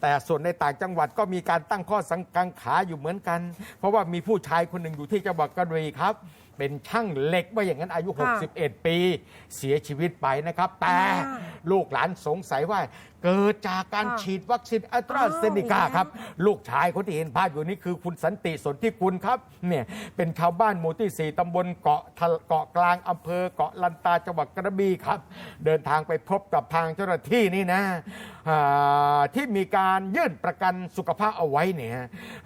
แต่ส่วนในต่างจังหวัดก็มีการตั้งข้อสังกังขาอยู่เหมือนกัน เพราะว่ามีผู้ชายคนหนึ่งอยู่ที่จังหวัดกระบี่ครับเป็นช่างเหล็กว่าอย่างนั้นอายุ ค่ะ61 ปี เสียชีวิตไปนะครับ แต่อ่าลูกหลานสงสัยว่าเกิดจากการค่ะฉีดวัคซีนอัตราเซเนกาอ้าวอีกแล้วครับ ลูกชายคนที่เห็นภาพอยู่นี้คือคุณสันติสนธิกุลครับเนี่ยเป็นชาวบ้านหมู่ที่ 4ตำบลเกาะทะเกาะกลางอำเภอเกาะลันตาจังหวัดกระบี่ครับ เดินทางไปพบกับทางเจ้าหน้าที่นี่นะอ่าที่มีการยื่นประกันสุขภาพเอาไว้เนี่ย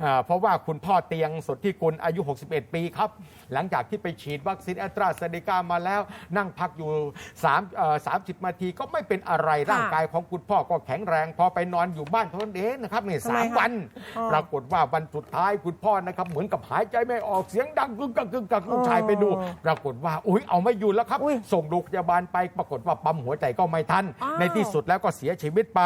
อ่าเพราะว่าคุณพ่อเตียงสนธิกุลอายุ 61 ปีครับ หลังจากที่ไปฉีดวัคซีนแอตราเซเนกามาแล้ว นั่งพักอยู่3เอ่อ30นาทีก็ไม่เป็นอะไรร่างกายของคุณพ่อก็แข็งแรง พอไปนอนอยู่บ้านเท่านั้นเองนะครับนี่ทำไมสามคะวันอ๋อปรากฏว่าวันสุดท้ายคุณพ่อนะครับเหมือนกับหายใจไม่ออกเสียงดังกึกกักกึกกักลูกชายไปดูอ๋อปรากฏว่าอุ้ยเอาไม่อยู่แล้วครับอุ๊ยส่งโรงพยาบาลไปปรากฏว่าปั๊มหัวใจก็ไม่ทันอ้าวในที่สุดแล้วก็เสียชีวิตไป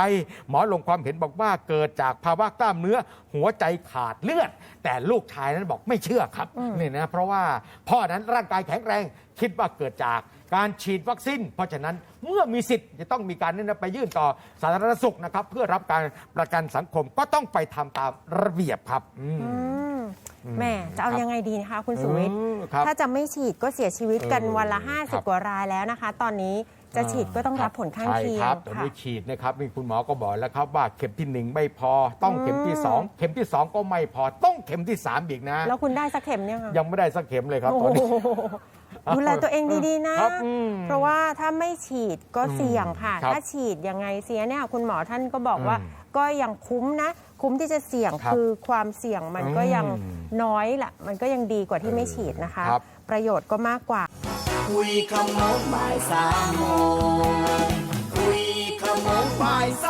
หมอลงความเห็นบอกว่าเกิดจากภาวะกล้ามเนื้อหัวใจขาดเลือด แต่ลูกชายนั้นบอกไม่เชื่อครับนี่นะเพราะว่าพ่อนั้นร่างกายแข็งแรง คิดว่าเกิดจากการฉีดวัคซีน เพราะฉะนั้นเมื่อมีสิทธิ์จะต้องมีการนั้นไปยื่นต่อสาธารณสุขนะครับ เพื่อรับการประกันสังคมก็ต้องไปทำตามระเบียบครับอืม แหม่จะเอาครับยังไงดีนะคะ คุณสุวิทย์เออครับ ถ้าจะไม่ฉีดก็เสียชีวิตกันเออวันละ ครับ 50 กว่ารายแล้วนะคะ ตอนนี้จะฉีดก็ต้องรับผลข้างเคียใช่คงรับตอนค่ะ นี้ฉีดนะครับมีคุณหมอก็บอกแล้วครับว่าเข็มที่หนึ่งไม่พอ ต้องเข็มที่สองเข็มที่สองก็ไม่พอ ต้องเข็มที่สามอีกนะ แล้วคุณได้สักเข็มยังคะยังไม่ได้สักเข็มเลยครับโอ้ตอนนี้ โห ดูแลตัวเองดีๆนะ ครับอืมเพราะว่าถ้าไม่ฉีดก็เสี่ยงค่ะ ครับถ้าฉีดยังไงเสียเนี่ยคุณหมอท่านก็บอกว่า อืมก็ยังคุ้มนะ คุ้มที่จะเสี่ยงครับคือความเสี่ยงมันก็ยังอืมน้อยแหละมันก็ยังดีกว่าที่ไม่ฉีดนะคะ ครับ ประโยชน์ก็มากกว่า คุยขโมงบ่ายสามโมงคุยขโมงบ่ายสาม